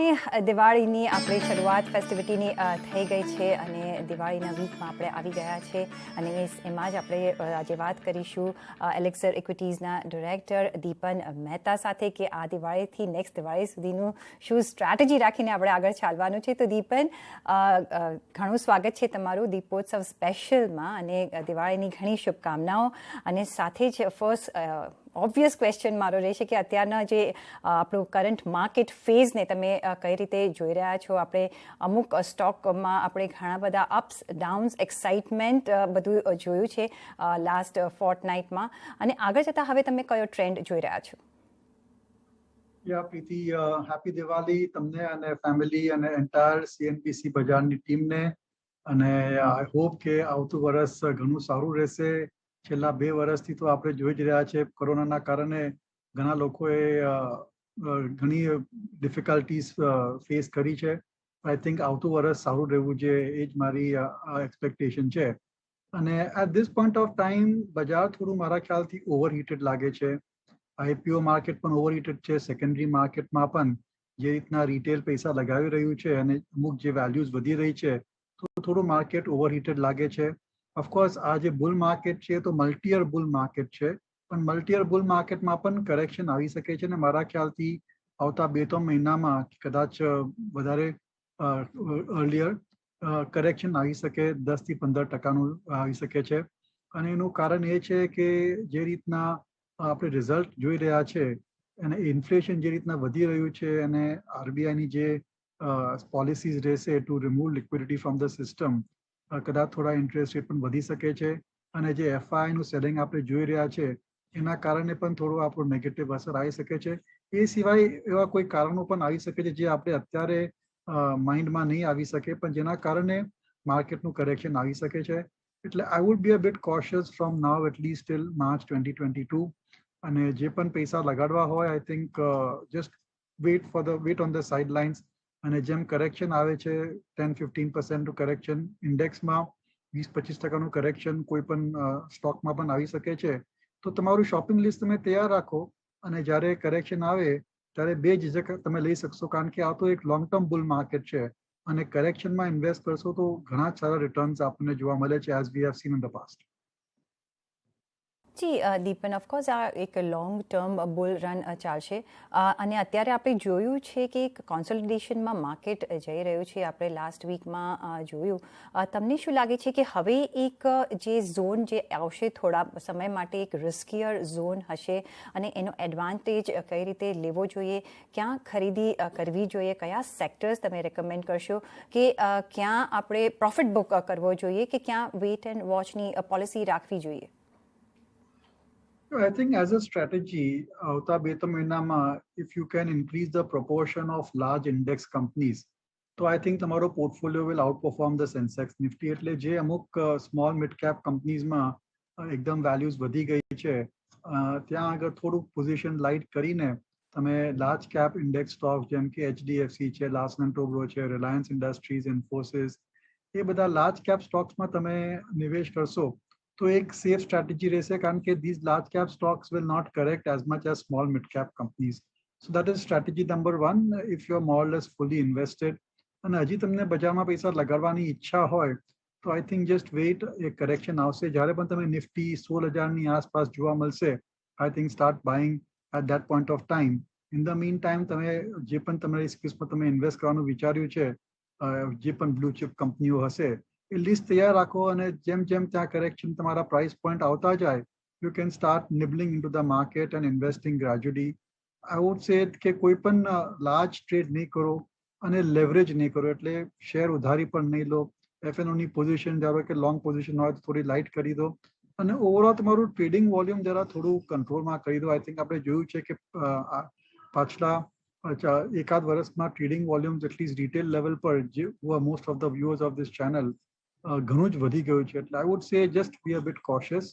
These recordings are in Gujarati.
અને દિવાળીની આપણે શરૂઆત ફેસ્ટિવિટીની થઈ ગઈ છે અને દિવાળીના વીકમાં આપણે આવી ગયા છે. અને એમાં જ આપણે આજે વાત કરીશું એલેક્સર ઇક્વિટીઝના ડિરેક્ટર દીપન મહેતા સાથે કે આ દિવાળીથી નેક્સ્ટ દિવાળી સુધીનું શું સ્ટ્રેટેજી રાખીને આપણે આગળ ચાલવાનું છે. તો દીપન ઘણું સ્વાગત છે તમારું દીપોત્સવ સ્પેશિયલમાં અને દિવાળીની ઘણી શુભકામનાઓ. અને સાથે જ ફર્સ્ટ ઓબ્વિયસ ક્વેશ્ચન મારો રહેશે કે અત્યારના જે આપણું કરંટ માર્કેટ ફેઝને તમે કઈ રીતે જોઈ રહ્યા છો? આપણે અમુક સ્ટોકમાં આપણે ઘણા બધા અપ્સ ડાઉન્સ એક્સાઇટમેન્ટ બધું જોયું છે લાસ્ટ ફોર્ટનાઇટમાં અને આગળ જતાં હવે તમે કયો ટ્રેન્ડ જોઈ રહ્યા છો? યા, પ્રીતિ હેપી દિવાળી તમને અને ફેમિલી અને એન્ટાયર સીએનબીસી બજારની ટીમને અને આઈ હોપ કે આવતું વર્ષ ઘણું સારું રહેશે. છેલ્લા બે વર્ષથી તો આપણે જોઈ જ રહ્યા છે કોરોનાના કારણે ઘણા લોકોએ ઘણી ડિફિકલ્ટીઝ ફેસ કરી છે. આઈ થિંક આવતું વર્ષ સારું રહેવું જોઈએ એ જ મારી એક્સપેક્ટેશન છે. અને at this point of time બજાર થોડું મારા ખ્યાલથી ઓવરહીટેડ લાગે છે. આઈપીઓ માર્કેટ પણ ઓવરહીટેડ છે સેકન્ડરી માર્કેટમાં પણ જે રીતના રિટેલ પૈસા લગાવી રહ્યું છે અને અમુક જે વેલ્યુઝ વધી રહી છે, તો થોડું માર્કેટ ઓવરહીટેડ લાગે છે. ઓફકોર્સ આ જે બુલ માર્કેટ છે તો મલ્ટીયર બુલ માર્કેટ છે, પણ મલ્ટીયર બુલ માર્કેટમાં પણ કરેક્શન આવી શકે છે અને મારા ખ્યાલથી આવતા બે ત્રણ મહિનામાં કદાચ વધારે અર્લિયર કરેક્શન આવી શકે, દસથી પંદર ટકાનું આવી શકે છે. અને એનું કારણ એ છે કે જે રીતના આપણે રિઝલ્ટ જોઈ રહ્યા છે અને ઇન્ફ્લેશન જે રીતના વધી રહ્યું છે અને આરબીઆઈની જે પોલિસીઝ રહેશે to remove liquidity from the system કદાચ થોડા ઇન્ટરેસ્ટ રેટ પણ વધી શકે છે. અને જે એફઆઈનું સેલિંગ આપણે જોઈ રહ્યા છે, એના કારણે પણ થોડું આપણું નેગેટિવ અસર આવી શકે છે. એ સિવાય એવા કોઈ કારણો પણ આવી શકે છે જે આપણે અત્યારે માઇન્ડમાં નહીં આવી શકે, પણ જેના કારણે માર્કેટનું કરેક્શન આવી શકે છે. એટલે I would be a bit cautious from now at least till March twenty twenty two અને જે પણ પૈસા લગાડવા હોય I think just wait for the wait on the sidelines અને જેમ કરેક્શન આવે છે ટેન ફિફ્ટીન પર્સન્ટનું કરેક્શન ઇન્ડેક્સમાં વીસ, પચીસ ટકાનું કરેક્શન કોઈ પણ સ્ટોકમાં પણ આવી શકે છે. તો તમારું શોપિંગ લિસ્ટ તમે તૈયાર રાખો અને જ્યારે કરેક્શન આવે, ત્યારે બે ઝીઝક તમે લઈ શકશો. કારણ કે આ તો એક લોંગ ટર્મ બુલ માર્કેટ છે અને કરેક્શનમાં ઇન્વેસ્ટ કરશો તો ઘણા જ સારા રિટર્ન્સ આપણને જોવા મળે છે as we have seen in the past G Deepan of course આ એક લોંગ ટર્મ બુલ રન ચાલશે. અને અત્યારે આપણે જોયું છે કે એક કોન્સોલિડેશનમાં માર્કેટ જઈ રહ્યું છે. આપણે લાસ્ટ વીકમાં જોયું. તમને શું લાગે છે કે હવે એક જે ઝોન જે આવશે થોડા સમય માટે, એક રિસ્કીયર ઝોન હશે અને એનો એડવાન્ટેજ કઈ રીતે લેવો જોઈએ? ક્યાં ખરીદી કરવી જોઈએ? કયા સેક્ટર્સ તમે રેકમેન્ડ કરશો કે ક્યાં આપણે પ્રોફિટ બુક કરવો જોઈએ કે ક્યાં વેટ એન્ડ વોચની પોલિસી રાખવી જોઈએ? I think as a strategy, ત્રણ મહિનામાં if you can increase the proportion of large index companies, તો આઈ થિંક તમારો portfolio will outperform the Sensex Nifty એટલે જે અમુક સ્મોલ મિડ કેપ કંપનીઝમાં એકદમ વેલ્યુઝ વધી ગઈ છે ત્યાં આગળ થોડુંક પોઝિશન લાઇટ કરીને તમે લાર્જ કેપ ઇન્ડેક્સ સ્ટોક જેમ કે એચડીએફસી છે લાસન ટોબ્રો છે રિલાયન્સ ઇન્ડસ્ટ્રીઝ ઇન્ફોસિસ એ બધા લાર્જ કેપ સ્ટોક્સમાં તમે નિવેશ કરશો તો એક સેફ સ્ટ્રેટેજી રહેશે કારણ કે these large cap stocks will not correct as much as small mid cap companies so that is strategy number one if you are more less fully invested અને હજી તમને બજારમાં પૈસા લગાડવાની ઈચ્છા હોય તો I think just wait a correction આવશે જ્યારે પણ તમે નિફ્ટી સોળ હજારની આસપાસ જોવા મળશે I think start buying at that point of time in the meantime તમે જે પણ તમારી સ્કીલ્સમાં તમે ઇન્વેસ્ટ કરવાનું વિચાર્યું છે જે પણ બ્લુ ચિપ કંપનીઓ હશે એ લિસ્ટ તૈયાર રાખો અને જેમ જેમ ત્યાં કરેક્શન તમારા પ્રાઇસ પોઈન્ટ આવતા જાય you can start nibbling into the market and investing gradually I would say કે કોઈ પણ લાર્જ ટ્રેડ નહીં કરો અને લેવરેજ નહીં કરો એટલે શેર ઉધારી પણ નહીં લો. એફએનઓની પોઝિશન ધારો કે લોંગ પોઝિશન હોય તો થોડી લાઇટ કરી દો. અને ઓવરઓલ તમારું ટ્રેડિંગ વોલ્યુમ જરા થોડું કંટ્રોલમાં કરી દો. આઈ થિંક આપણે જોયું છે કે પાછલા એકાદ વર્ષમાં trading volumes at least retail level પર જે most of the viewers of this channel ઘણું જ વધી ગયું છે. એટલે I would say just be a bit cautious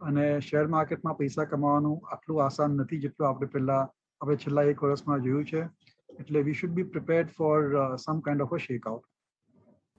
અને શેર માર્કેટમાં પૈસા કમાવાનું આટલું આસાન નથી જેટલું આપણે પહેલા, આપણે છેલ્લા એક વર્ષમાં જોયું છે. એટલે we should be prepared for some kind of a shake out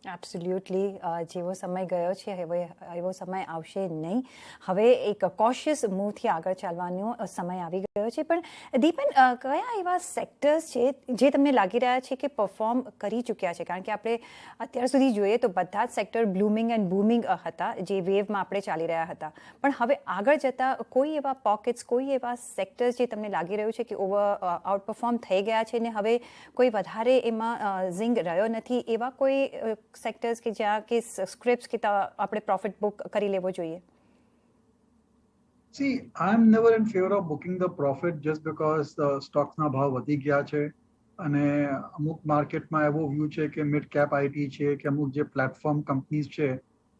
absolutely જેવો સમય ગયો છે, હવે એવો સમય આવશે નહીં. હવે એક કોશિયસ મૂવથી આગળ ચાલવાનો સમય આવી ગયો છે. પણ દીપન કયા એવા સેક્ટર્સ છે જે તમને લાગી રહ્યા છે કે પરફોર્મ કરી ચૂક્યા છે? કારણ કે આપણે અત્યાર સુધી જોઈએ તો બધા જ સેક્ટર બ્લૂમિંગ એન્ડ બૂમિંગ હતા, જે વેવમાં આપણે ચાલી રહ્યા હતા. પણ હવે આગળ જતાં કોઈ એવા પોકેટ્સ કોઈ એવા સેક્ટર્સ જે તમને લાગી રહ્યું છે કે ઓવર આઉટ પરફોર્મ થઈ ગયા છે ને હવે કોઈ વધારે એમાં ઝિંગ રહ્યો નથી? એવા કોઈ સેક્ટર્સ કે જ્યાં કે સ્ક્રિપ્ટ કે આપણે પ્રોફિટ બુક કરી લેવો જોઈએ? See I am never in favour of booking the profit just because stocks ના ભાવ વધી ગયા છે અને અમુક માર્કેટમાં એવો વ્યૂ છે કે મિડ કેપ આઈટી છે કે અમુક જે પ્લેટફોર્મ કંપનીઝ છે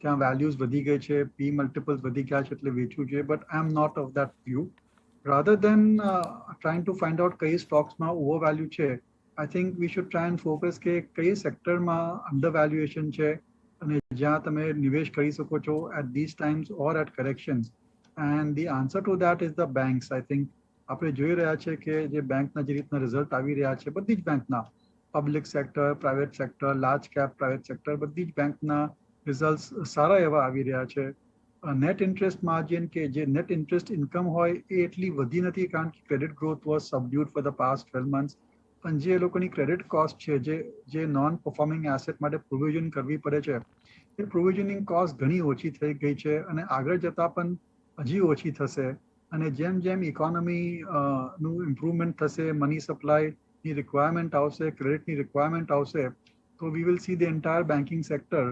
ત્યાં વેલ્યુઝ વધી ગઈ છે પી મલ્ટિપલ્સ વધી ગયા છે એટલે વેચવું છે but I am not of that view rather than trying to find out કઈ સ્ટોક્સમાં ઓવર વેલ્યુ છે I think we should try and focus કે કઈ સેક્ટરમાં અંડર વેલ્યુએશન છે અને જ્યાં તમે નિવેશ કરી શકો છો at this times or at corrections and the answer to that is the banks I think આપણે જોઈ રહ્યા છે કે જે બેંકના જે રીતના રિઝલ્ટ આવી રહ્યા છે, બધી જ બેંકના public sector private sector large cap private sector બધી જ બેંકના રિઝલ્ટ સારા એવા આવી રહ્યા છે. નેટ ઇન્ટરેસ્ટ માર્જિન કે જે નેટ ઇન્ટરેસ્ટ ઇન્કમ હોય એ એટલી વધી નથી કારણ કે credit growth was subdued for the past twelve months પણ જે લોકોની ક્રેડિટ કોસ્ટ છે, જે જે નોન પરફોર્મિંગ એસેટ માટે પ્રોવિઝન કરવી પડે છે, એ પ્રોવિઝનિંગ કોસ્ટ ઘણી ઓછી થઈ ગઈ છે અને આગળ જતાં પણ હજી ઓછી થશે. અને જેમ જેમ ઇકોનોમી નું ઇમ્પ્રુવમેન્ટ થશે મની સપ્લાયની રિક્વાયરમેન્ટ આવશે ક્રેડિટની રિક્વાયરમેન્ટ આવશે, તો we will see the entire banking sector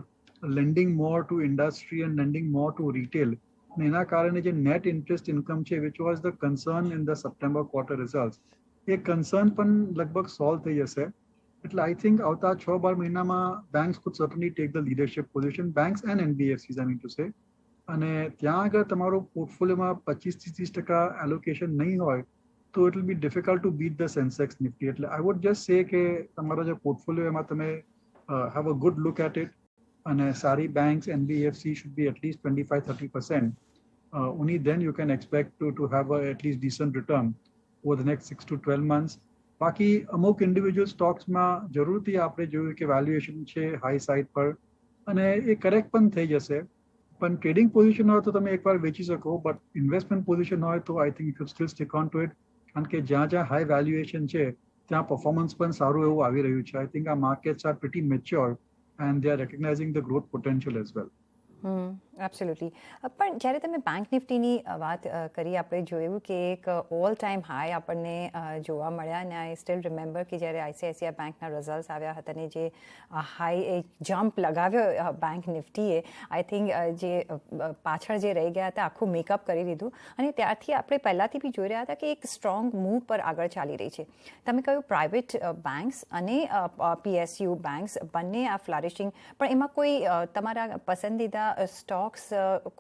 lending more to industry and lending more to retail અને એના કારણે જે નેટ ઇન્ટરેસ્ટ ઇન્કમ છે which was the concern in the September quarter result A concern પણ લગભગ સોલ્વ થઈ જશે. એટલે આઈ થિંક આવતા છ બાર મહિનામાં બેંક્સ ખુદ certainly take the leadership position banks and NBFCs I mean to say અને ત્યાં આગળ તમારું પોર્ટફોલિયોમાં પચીસથી ત્રીસ ટકા એલોકેશન નહીં હોય, તો it will be difficult to beat the Sensex Nifty એટલે આઈ વુડ જસ્ટ સે કે તમારો જે પોર્ટફોલિયો એમાં તમે have a good look at it અને સારી banks NBFC should be at least twenty five thirty percent only then you can expect to to have a decent return over the next six to 12 months. બાકી અમુક ઇન્ડિવિજ્યુઅલ સ્ટોક્સમાં જરૂરથી આપણે જોયું કે વેલ્યુએશન છે હાઈ સાઇડ પર અને એ કરેક્ટ પણ થઈ જશે. પણ ટ્રેડિંગ પોઝિશન હોય તો તમે એકવાર વેચી શકો બટ ઇન્વેસ્ટમેન્ટ પોઝિશન હોય તો I think you still stick on to it કારણ કે જ્યાં જ્યાં હાઈ વેલ્યુએશન છે, ત્યાં પરફોર્મન્સ પણ સારું એવું આવી રહ્યું છે. આઈ થિંક આ markets are pretty mature and they are recognising the growth potential as well absolutely પણ જ્યારે તમે બેંક નિફ્ટીની વાત કરી, આપણે જોયું કે એક ઓલ ટાઈમ હાઈ આપણને જોવા મળ્યા અને આઈ સ્ટીલ રિમેમ્બર કે જ્યારે આઈસીઆઈસીઆઈ બેંકના રિઝલ્ટ આવ્યા હતા અને જે હાઈ એક જમ્પ લગાવ્યો બેંક નિફ્ટીએ આઈ થિંક જે પાછળ જે રહી ગયા હતા, આખું મેકઅપ કરી દીધું. અને ત્યારથી આપણે પહેલાંથી બી જોઈ રહ્યા હતા કે એક સ્ટ્રોંગ મૂવ પર આગળ ચાલી રહી છે. તમે કહ્યું પ્રાઇવેટ બેંક્સ અને પીએસયુ બેંક્સ બંને આ ફ્લારિશિંગ પણ એમાં કોઈ તમારા પસંદીદા સ્ટોક્સ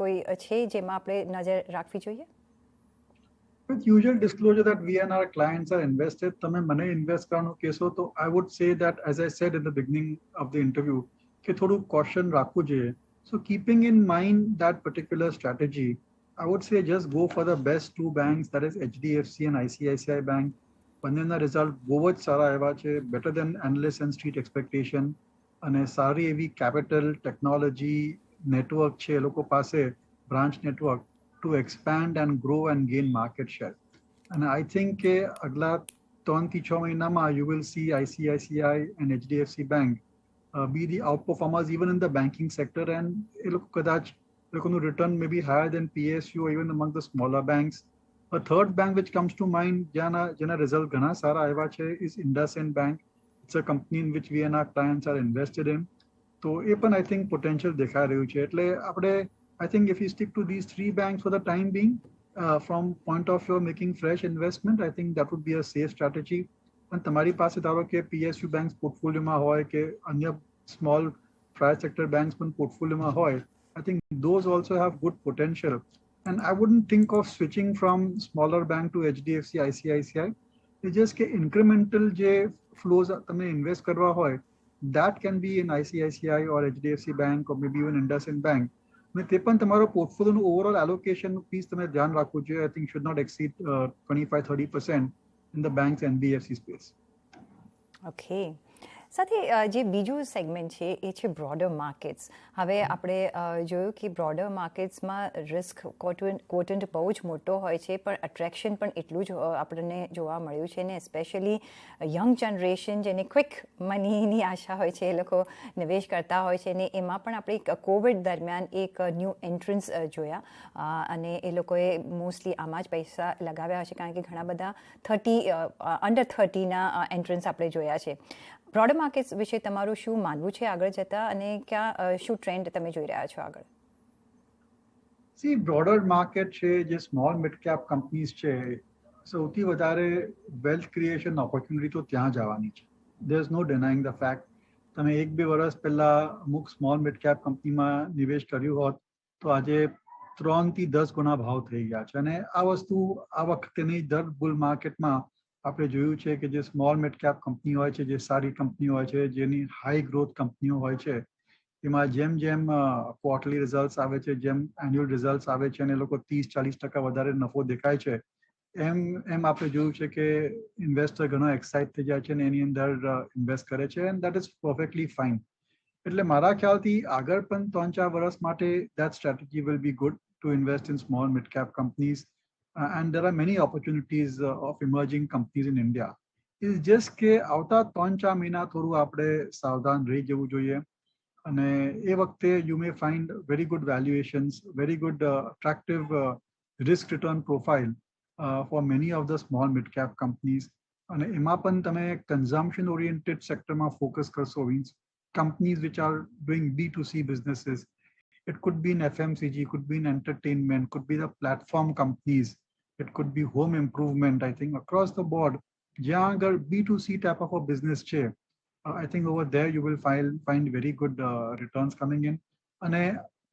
કોઈ છે જેમાં આપણે નજર રાખવી જોઈએ With usual disclosure that we and our clients are invested, તમે મને ઇન્વેસ્ટ કરવાનું કહેશો તો I would say that as I said in the beginning of the interview કે થોડું caution રાખવું જોઈએ. So keeping in mind that particular strategy, I would say just go for the best two banks that is HDFC and ICICI Bank. બંનેના રિઝલ્ટ બહુ જ સારા આવ્યા છે better than analyst and street expectation અને સારી એવી કેપિટલ ટેકનોલોજી નેટવર્ક છે એ લોકો પાસે branch network to expand and grow and gain market share. And I think કે અગલા ત્રણથી છ મહિનામાં you will see ICICI and HDFC Bank uh, be the outperformers even in the banking sector and એ લોકો કદાચ એ લોકોનું return may be higher than PSU or even among the smaller banks. A third bank which comes to mind જેના જેના result ઘણા સારા આવ્યા છે is IndusInd Bank. It's a company in which we and our clients are invested in. તો એ પણ આઈ થિંક પોટેન્શિયલ દેખાઈ રહ્યું છે. એટલે આપણે I think if you stick to these three banks for the time being from point of your making fresh investment I think that would be a safe strategy અને તમારી પાસે ધારો કે પીએસયુ બેંક્સ પોર્ટફોલિયોમાં હોય કે અન્ય સ્મોલ પ્રાઇવેટ સેક્ટર બેંક પણ પોર્ટફોલિયોમાં હોય I think those also have good potential and I wouldn't think of switching from smaller bank to HDFC ICICI just કે ઇન્ક્રીમેન્ટલ જે ફ્લોઝ તમે ઇન્વેસ્ટ કરવા હોય that can be in ICICI or HDFC Bank or maybe even IndusInd Bank. અને તે પણ તમારો પોર્ટફોલિયોનું ઓવરઓલ એલોકેશન પ્લીઝ તમે ધ્યાન રાખવું જોઈએ I think should not exceed twenty five thirty percent in the banks and BFC space okay સાથે જે બીજું સેગમેન્ટ છે એ છે બ્રોડર માર્કેટ્સ હવે આપણે જોયું કે બ્રોડર માર્કેટ્સમાં રિસ્ક કોટન્ટ બહુ જ મોટો હોય છે પણ અટ્રેક્શન પણ એટલું જ આપણને જોવા મળ્યું છે ને સ્પેશિયલી યંગ જનરેશન જેને ક્વિક મનીની આશા હોય છે એ લોકો નિવેશ કરતા હોય છે ને એમાં પણ આપણે કોવિડ દરમિયાન એક ન્યૂ એન્ટ્રન્સ જોયા. અને એ લોકોએ મોસ્ટલી આમાં જ પૈસા લગાવ્યા હશે કારણ કે ઘણા બધા થર્ટી અંડર થર્ટીના એન્ટ્રન્સ આપણે જોયા છે. બ્રોડર માર્કેટ્સ વિશે તમારું શું માનવું છે આગળ જતાં અને ક્યાં શું ટ્રેન્ડ તમે જોઈ રહ્યા છો આગળ? સી બ્રોડર માર્કેટ છે, જે સ્મોલ મિડ કેપ કંપનીઝ છે, સૌથી વધારે વેલ્થ ક્રિએશન ઓપોર્ચ્યુનિટી તો ત્યાં જવાની છે. There is no denying the fact તમે એક બે વર્ષ પહેલાં અમુક સ્મોલ મિડ કેપ કંપનીમાં નિવેશ કર્યું હોત, તો આજે ત્રણથી દસ ગુણા ભાવ થઈ ગયા છે. અને આ વસ્તુ આ વખતેની દર બુલ માર્કેટમાં આપણે જોયું છે કે જે સ્મોલ મિડ કેપ કંપની હોય છે, જે સારી કંપની હોય છે, જેની હાઈ ગ્રોથ કંપનીઓ હોય છે, એમાં જેમ જેમ ક્વાર્ટરલી રિઝલ્ટ આવે છે, જેમ એન્યુઅલ રિઝલ્ટ આવે છે અને એ લોકો ત્રીસ, ચાલીસ ટકા વધારે નફો દેખાય છે, એમ એમ આપણે જોયું છે કે ઇન્વેસ્ટર ઘણો એક્સાઇટ થઈ જાય છે અને એની અંદર ઇન્વેસ્ટ કરે છે and that is perfectly fine એટલે મારા ખ્યાલથી આગળ પણ ત્રણ ચાર વર્ષ માટે that strategy will be good to invest in small mid cap companies and there are many opportunities of emerging companies in India is just કે આવતા ત્રણ ચાર મહિના થોડું આપણે સાવધાન રહી જવું જોઈએ અને એ વખતે you may find very good valuations very good attractive risk return profile for many of the small mid cap companies અને એમાં પણ તમે કન્ઝમ્પશન ઓરિએન્ટેડ સેક્ટરમાં ફોકસ કરશો means companies which are doing B2C businesses. It could be in FMCG, could be in entertainment, could be the platform companies. It could be home improvement, I think, across the board. જ્યાં આગળ B2C type of a business છે uh, I think over there you will find find very good uh, returns coming in. અને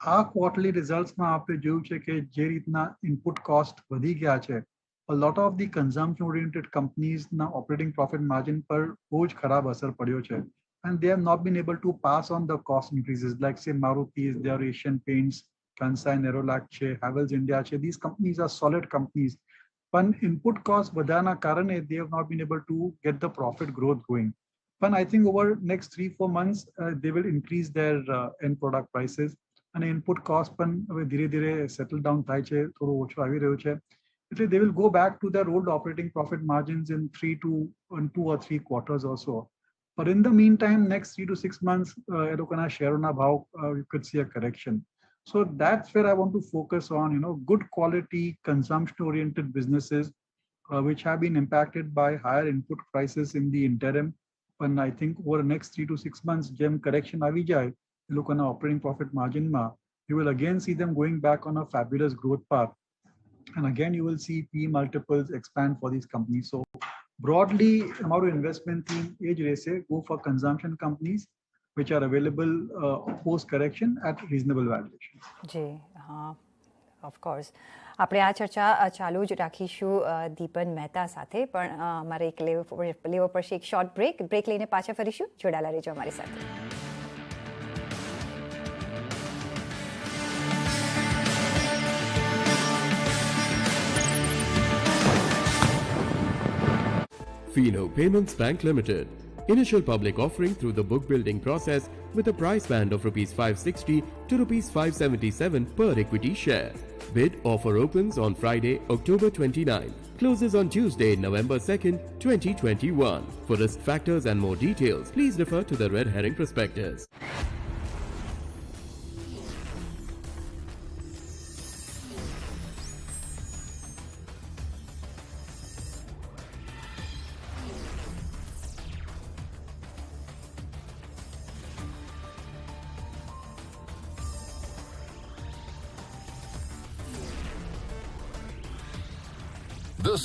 આ ક્વાર્ટરલી રિઝલ્ટ્સમાં આપણે જોયું છે કે જે રીતના ઇનપુટ કોસ્ટ વધી ગયા છે a lot of the consumption oriented companies ના ઓપરેટિંગ પ્રોફિટ માર્જિન પર બહુ જ ખરાબ અસર પડ્યો છે and they have not been able to pass on the cost increases like say Maruti, their Asian Paints, Kansai, Nerolac, che, Havells India, che. These companies are solid companies. But input cost badana karane, they have not been able to get the profit growth going. But I think over next three, four months, uh, they will increase their uh, end product prices. અને ઇનપુટ કોસ્ટ પણ હવે ધીરે ધીરે સેટલ ડાઉન થાય છે થોડું ઓછું આવી રહ્યું છે એટલે they will go back to their old operating profit margins in three to in two or three quarters also. But in the meantime, next three to six months, uh, એ લોકોના શેરોના ભાવ uh, you could see a correction. So that's where I want to focus on, you know, good quality consumption-oriented businesses, uh, which have been impacted by higher input prices in the interim. And I think over the next three to six months, gem correction avijay, look on our operating profit margin ma, you will again see them going back on a fabulous growth path. And again, you will see P multiples expand for these companies. So broadly, our investment theme, age race, go for consumption companies which are available uh, post correction at reasonable valuation. જી હા ઓફકોર્સ આપણે આ ચર્ચા ચાલુ જ રાખીશું દીપન મહેતા સાથે પણ અમારે એક લેવો લેવો પડશે એક શોર્ટ બ્રેક બ્રેક લઈને પાછા ફરીશું જોડાયેલા રહેજો અમારી સાથે Fino Payments Bank Limited. Initial public offering through the book building process with a price band of rupees 560 to rupees 577 per equity share. Bid offer opens on Friday, October 29. Closes on Tuesday, November 2nd, 2021. For risk factors and more details, please refer to the red herring prospectus.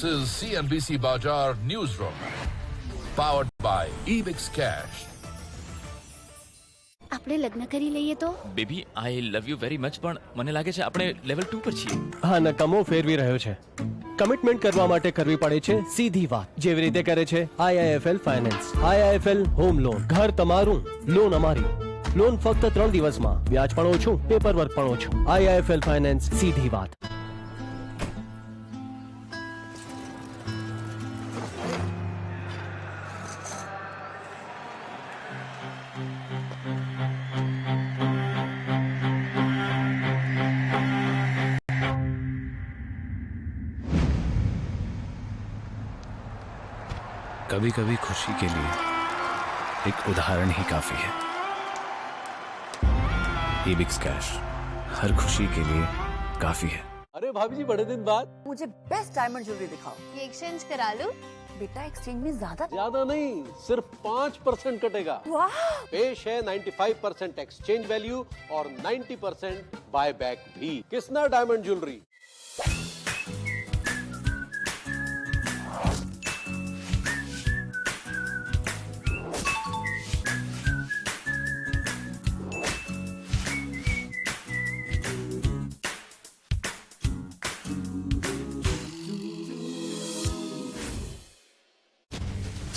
Is CNBC Bajar Newsroom. Powered by Ebix Cash. આપણે લગ્ન કરી લઈએ તો? Baby I love you very much પણ મને લાગે છે આપણે લેવલ 2 પર છીએ. હા નકામો ફેરવી રહ્યો છે. કમિટમેન્ટ કરવા માટે કરવી પડે છે સીધી વાત. જેવી રીતે કરે છે IIFL finance IIFL home loan ઘર તમારું લોન અમારી. લોન ફક્ત ત્રણ દિવસમાં. વ્યાજ પણ ઓછું પેપર વર્ક પણ ઓછું. આઈઆઈએફએલ ફાઇનાન્સ સીધી વાત. कभी कभी खुशी के लिए एक उदाहरण ही काफ़ी है। एबिक्स कैश हर खुशी के लिए काफ़ी है। अरे भाभी जी बड़े दिन बाद। मुझे बेस्ट डायमंड ज्वेलरी दिखाओ। ये एक्सचेंज करा लूँ? बेटा एक्सचेंज में ज़्यादा ज़्यादा नहीं सिर्फ़ पाँच परसेंट कटेगा। पेश है 95 परसेंट एक्सचेंज वैल्यू और 90 परसेंट बाय बैक भी। किसना डायमंड ज्वेलरी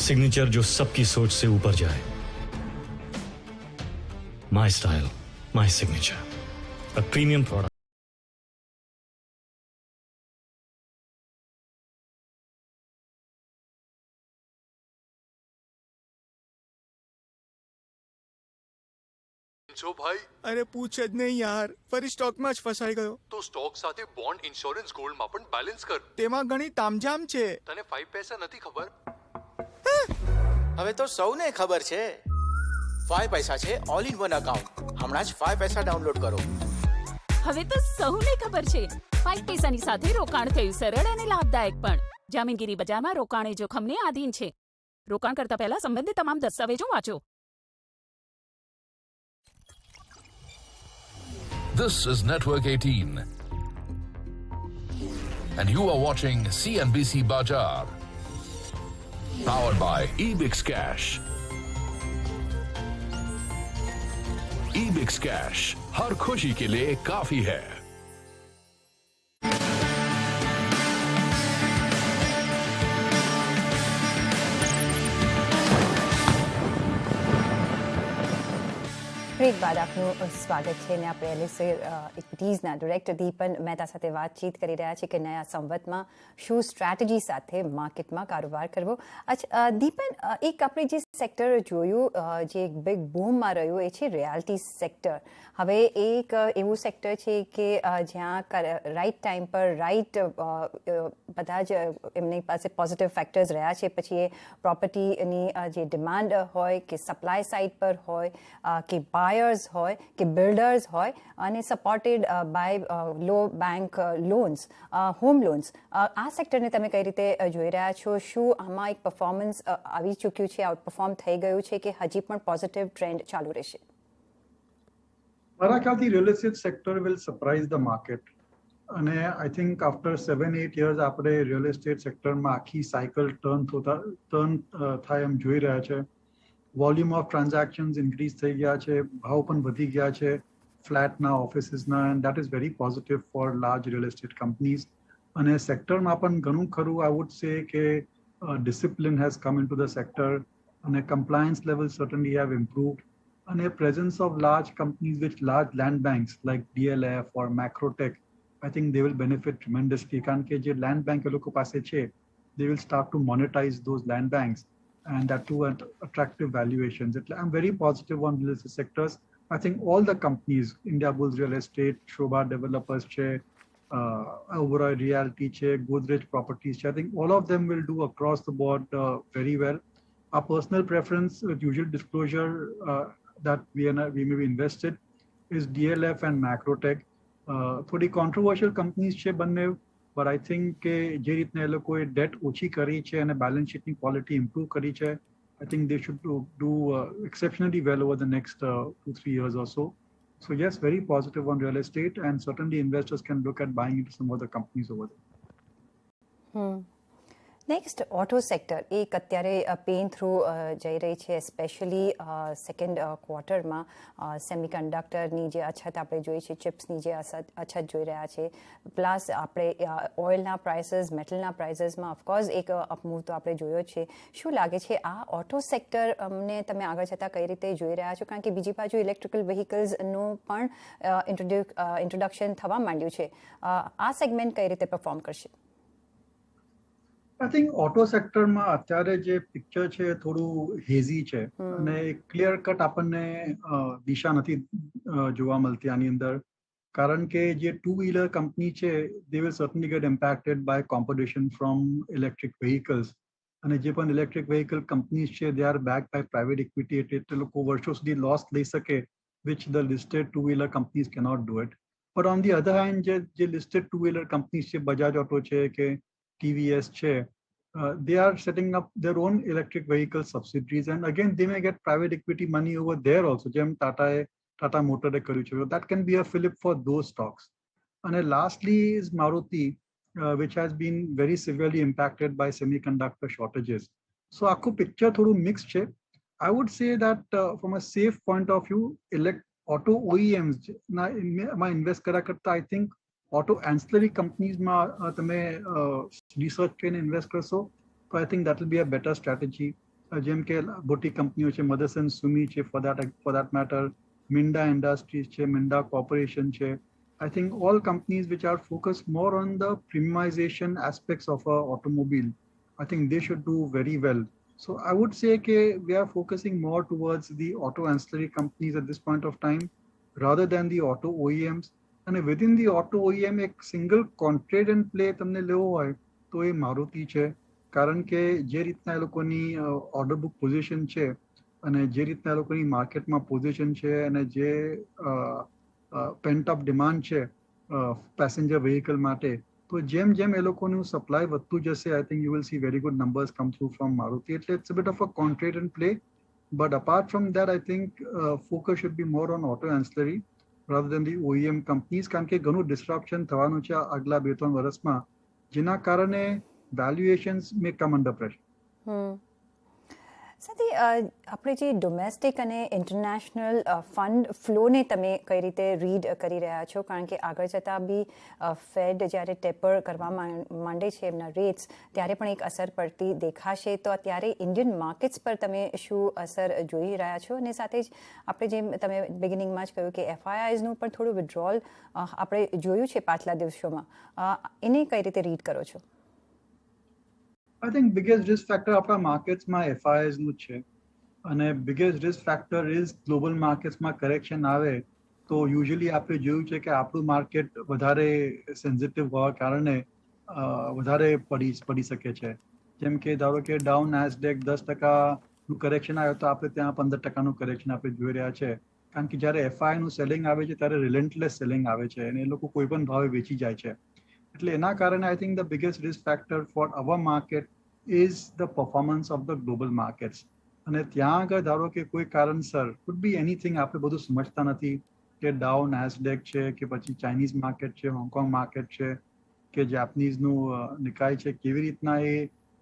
सिग्नेचर जो सबकी सोच से ऊपर जाए my style my signature a premium product છો ભાઈ અરે પૂછ જ નહીં યાર ફરી સ્ટોકમાં જ ફસાઈ ગયો તો સ્ટોક સાથે બોન્ડ ઇન્સ્યોરન્સ ગોલ્ડમાં પણ બેલેન્સ કર તેમાં ઘણી તામઝામ છે તને ફાઈવ પૈસા નથી ખબર હવે તો સૌને ખબર છે. ફાઈવ પૈસા છે ઓલ ઇન વન અકાઉન્ટ હમણાં જ ફાઈવ પૈસા ડાઉનલોડ કરો. હવે તો સૌને ખબર છે. પાંચ પૈસાની સાથે રોકાણ થયું સરળ અને લાભદાયક પણ. જામીનગીરી બજારમાં રોકાણ એ જોખમને આધીન છે. રોકાણ કરતા પહેલા સંબંધિત તમામ દસ્તાવેજો વાંચો. This is Network 18. And you are watching CNBC Bajar. Powered by Ebix Cash. Ebix Cash. हर खुशी के लिए काफी है બ્રેક બાદ આપનું સ્વાગત છે અને આપણે એલિસેર ઇક્વિટીઝના ડિરેક્ટર દીપન મહેતા સાથે વાતચીત કરી રહ્યા છીએ કે નયા સંવતમાં શું સ્ટ્રેટેજી સાથે માર્કેટમાં કારોબાર કરવો. અચ્છા દીપન એક આપણે જે સેક્ટર જોયું જે એક બિગ બૂમમાં રહ્યું એ છે રિયાલિટી સેક્ટર હવે એક એવું સેક્ટર છે કે જ્યાં રાઈટ ટાઈમ પર રાઈટ બધા જ એમની પાસે પોઝિટિવ ફેક્ટર્સ રહ્યા છે. પછી એ પ્રોપર્ટીની જે ડિમાન્ડ હોય કે સપ્લાય સાઇડ પર હોય કે કે બાયર્સ હોય કે બિલ્ડર્સ હોય અને supported by low bank loans home loans આ સેક્ટરને તમે કઈ રીતે જોઈ રહ્યા છો? શું આમાં એક પરફોર્મન્સ આવી ચૂક્યું છે આઉટ પરફોર્મ થઈ ગયું છે કે હજી પણ પોઝિટિવ ટ્રેન્ડ ચાલુ રહેશે? મારા ખ્યાલથી real estate sector will surprise the market અને I think after seven eight years આપણે રિયલ એસ્ટેટ સેક્ટરમાં આખી સાયકલ ટર્ન થતા ટર્ન થાય એમ જોઈ રહ્યા છે. વોલ્યુમ ઓફ ટ્રાન્ઝેક્શન્સ ઇન્ક્રીઝ થઈ ગયા છે ભાવ પણ વધી ગયા છે ફ્લેટના ઓફિસીસના and that is very positive for large real estate companies અને સેક્ટરમાં પણ ઘણું ખરું આઈ વુડ સે કે discipline has come in to the sector અને compliance level certainly have improved and a presence of large companies with large land banks like DLF or Macrotech, I think they will benefit tremendously. કારણ કે જે land bank એ લોકો પાસે છે, they will start to monetize those land banks. and that two at attractive valuations. It, I'm very positive on listed sectors. I think all the companies, India Bulls Real Estate, Shobha Developers Chair, uh, Overall Realty Chair, Godrej Properties Chair, I think all of them will do across the board uh, very well. Our personal preference with usual disclosure uh, that we, and, we may be invested is DLF and Macrotech. Uh, थोड़ी कंट्रोवर्शियल कंपनीज से बनने but I think કે જે રીતના એ લોકોએ ડેટ ઓછી કરી છે અને બેલેન્સ શીટની ક્વોલિટી ઇમ્પ્રૂવ કરી છે I think they should do, do uh, exceptionally well over the next uh, two, three years or so. So yes, very positive on real estate and certainly investors can look at buying into some other companies over there. Next auto sector એક અત્યારે પેન થ્રુ જઈ રહી છે સ્પેશિયલી સેકન્ડ ક્વાર્ટરમાં સેમિકન્ડક્ટરની જે અછત આપણે જોઈ છે ચિપ્સની જે અછત અછત જોઈ રહ્યા છે. પ્લસ આપણે ઓઇલના પ્રાઇસીસ મેટલના પ્રાઇસીસમાં ઓફકોર્સ એક અપમૂવ તો આપણે જોયો છે. શું લાગે છે, આ ઓટો સેક્ટર અમને તમે આગળ જતાં કઈ રીતે જોઈ રહ્યા છો? કારણ કે બીજી બાજુ ઇલેક્ટ્રિકલ વ્હીકલ્સનું પણ ઇન્ટ્રોડક્શન થવા માંડ્યું છે. આ સેગમેન્ટ કઈ રીતે પરફોર્મ કરશે? આઈ થિંક ઓટો સેક્ટરમાં અત્યારે જે પિક્ચર છે થોડું હેઝી છે અને ક્લિયર કટ આપણને દિશા નથી જોવા મળતી આની અંદર. કારણ કે જે ટુ વ્હીલર કંપની છે they will certainly get impacted by competition from electric vehicles અને જે પણ ઇલેક્ટ્રિક વેહિકલ કંપનીઝ છે they are back by private equity એટલે તે લોકો વર્ષો સુધી લોસ લઈ શકે which the listed two wheeler companies cannot do it but on the other hand જે જે લિસ્ટેડ ટુ વ્હીલર કંપનીઝ છે બજાજ ઓટો છે કે ટીવીએસ છે they are setting up their own electric vehicle subsidiaries and again they may get private equity money over there also જેમ ટાટાએ ટાટા મોટરે કર્યું છે that can be a fillip for those stocks અને lastly is Maruti uh, which has been very severely impacted by semiconductor shortages so આખું picture થોડું mixed છે I would say that uh, from a safe point of view elect auto OEMs ના માં ઇન્વેસ્ટ કર્યા કરતા I think auto ancillary કંપનીઝમાં તમે રિસર્ચ કરીને ઇન્વેસ્ટ કરશો તો I think that will be a better strategy જેમ કે મોટી કંપનીઓ છે મધરસન સુમી છે for that for that matter Minda industries છે મિન્ડા કોર્પોરેશન છે I think all companies which are focus more on the premiumisation aspects of a automobile I think they should do very well So, I would say કે we are focusing more towards the auto ancillary companies at this point of time, rather than the auto OEMs. અને વિધિન ધી ઓટો ઓઈએમ એક સિંગલ કોન્ટ્રેડ પ્લે તમને લેવો હોય, તો એ મારુતિ છે. કારણ કે જે રીતના એ લોકોની ઓર્ડર બુક પોઝિશન છે અને જે રીતના એ લોકોની માર્કેટમાં પોઝિશન છે અને જે પેન્ટ ઓફ ડિમાન્ડ છે પેસેન્જર વેહિકલ માટે, તો જેમ જેમ એ લોકોનું સપ્લાય વધતું જશે I think you will see very good numbers come through from Maruti. એટલે it's bit of a contra play but apart from that I think focus should be more on auto ancillary rather than the કારણ કે ઘણું ડિસ્ટ્રપ્શન થવાનું છે આગલા બે ત્રણ વર્ષમાં, જેના કારણે valuations may come under pressure સાથે આપણે જે ડોમેસ્ટિક અને ઇન્ટરનેશનલ ફંડ ફ્લોને તમે કઈ રીતે રીડ કરી રહ્યા છો? કારણ કે આગળ જતાં બી ફેડ જ્યારે ટેપર કરવા માંડે છે એમના રેટ્સ ત્યારે પણ એક અસર પડતી દેખાશે. તો અત્યારે ઇન્ડિયન માર્કેટ્સ પર તમે શું અસર જોઈ રહ્યા છો? અને સાથે જ આપણે જેમ તમે બિગિનિંગમાં જ કહ્યું કે એફઆઈઆઈઝનું પણ થોડું વિડ્રોલ આપણે જોયું છે પાછલા દિવસોમાં. એને કઈ રીતે રીડ કરો છો? I think biggest risk factor આપણા માર્કેટ્સમાં એફઆઈએસનું છે. અને biggest risk factor is global માર્કેટ્સમાં correction આવે તો યુઝ્યુઅલી આપણે જોયું છે કે આપણું માર્કેટ વધારે સેન્સિટિવ હોવા કારણે વધારે પડી પડી શકે છે. જેમ કે ધારો કે ડાઉન એસડેક દસ ટકાનું કરેક્શન આવે તો આપણે ત્યાં પંદર ટકાનું કરેક્શન આપણે જોઈ રહ્યા છે. કારણ કે જ્યારે એફઆઈનું સેલિંગ આવે છે ત્યારે રિલેન્ટલેસ સેલિંગ આવે છે અને એ લોકો કોઈ પણ ભાવે વેચી જાય છે. એટલે એના કારણે I think the biggest risk factor for our market is the performance of the global markets અને ત્યાં આગળ ધારો કે કોઈ કારણસર કુડ બી એનીથિંગ આપણે બધું સમજતા નથી કે ડાઉ નેસડેક છે કે પછી ચાઇનીઝ માર્કેટ છે હોંગકોંગ માર્કેટ છે, કે જાપનીઝનું નિકાય છે, કેવી રીતના એ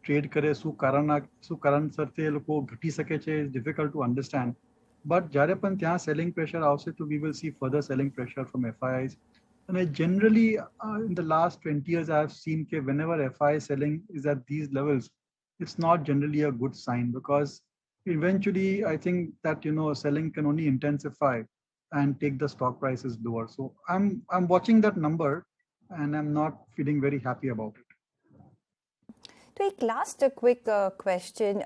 ટ્રેડ કરે, શું કારણ શું કારણસરથી એ લોકો ઘટી શકે છે ડિફિકલ્ટ ટુ અન્ડરસ્ટેન્ડ બટ જ્યારે પણ ત્યાં સેલિંગ પ્રેશર આવશે તો we will see further selling pressure from FIIs And I generally, uh, in the last 20 years, I've seen that whenever FI selling is at these levels, it's not generally a good sign because eventually I think that, you know, selling can only intensify and take the stock prices lower. So I'm, I'm watching that number and I'm not feeling very happy about it. તો એક લાસ્ટ ક્વિક ક્વેશ્ચન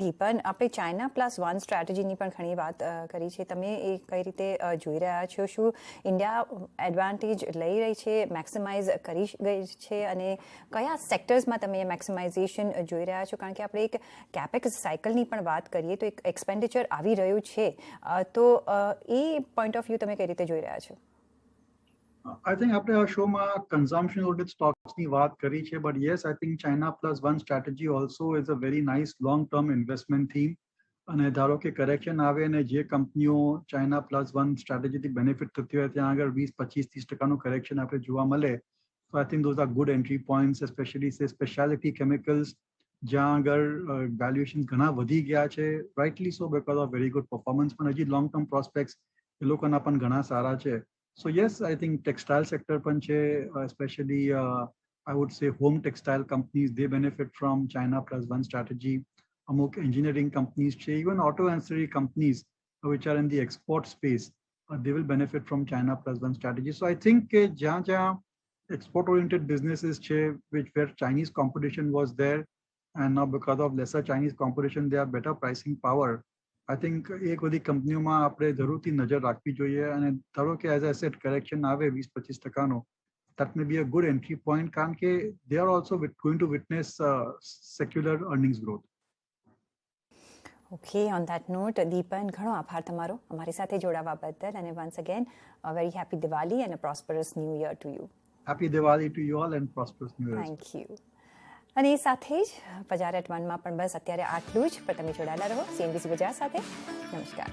દીપન. આપણે ચાઇના પ્લસ વન સ્ટ્રેટેજીની પણ ઘણી વાત કરી છે. તમે એ કઈ રીતે જોઈ રહ્યા છો? શું ઇન્ડિયા એડવાન્ટેજ લઈ રહી છે મેક્સિમાઇઝ કરી ગઈ છે? અને કયા સેક્ટર્સમાં તમે મેક્સિમાઇઝેશન જોઈ રહ્યા છો? કારણ કે આપણે એક કેપેક્સ સાયકલની પણ વાત કરીએ તો એક એક્સપેન્ડિચર આવી રહ્યું છે. તો એ પોઈન્ટ ઓફ વ્યૂ તમે કઈ રીતે જોઈ રહ્યા છો? આઈ થિંક આપણે આ શોમાં કન્ઝમ્પશન ઓરિએન્ટેડ સ્ટોક્સની વાત કરી છે but yes I think China plus one strategy also is a very nice long term investment theme અને ધારો કે કરેક્શન આવે અને જે કંપનીઓ ચાઇના પ્લસ વન સ્ટ્રેટેજીથી બેનિફિટ થતી હોય ત્યાં આગળ વીસ પચીસ ત્રીસ ટકાનું કરેક્શન આપણે જોવા મળે. તો I think those are good entry points specially say speciality chemicals જ્યાં આગળ વેલ્યુએશન ઘણા વધી ગયા છે. Rightly so because of very good performance પણ હજી લોંગ ટર્મ પ્રોસ્પેક્ટ્સ એ લોકોના પણ ઘણા સારા છે. So yes I think textile sector પણ છે uh, I would say home textile companies, they benefit from China plus one strategy. Amok engineering companies, che, even auto ancillary companies uh, which are in the export space, uh, they will benefit from China plus one strategy. So I think uh, jahan jahan export oriented businesses che, which where Chinese competition was there and now because of lesser Chinese competition, they have better pricing power. I think એક બધી કંપનીઓમાં આપણે જરૂરથી નજર રાખવી જોઈએ અને ધારો કે એઝ એ સેટ કરેક્શન આવે વીસ પચીસ ટકાનો that may be a good entry point કારણ કે they are also going to witness uh, secular earnings growth. Okay on that note Deepan ઘણો આભાર તમારો અમારી સાથે જોડાવા બદલ અને once again very happy Diwali અને prosperous new year to you happy Diwali to you all and prosperous new year thank you અને એ સાથે જ બજાર એટ વનમાં પણ બસ અત્યારે આટલું જ પણ તમે જોડાયેલા રહો. સીએનબીસી બજાર સાથે. નમસ્કાર.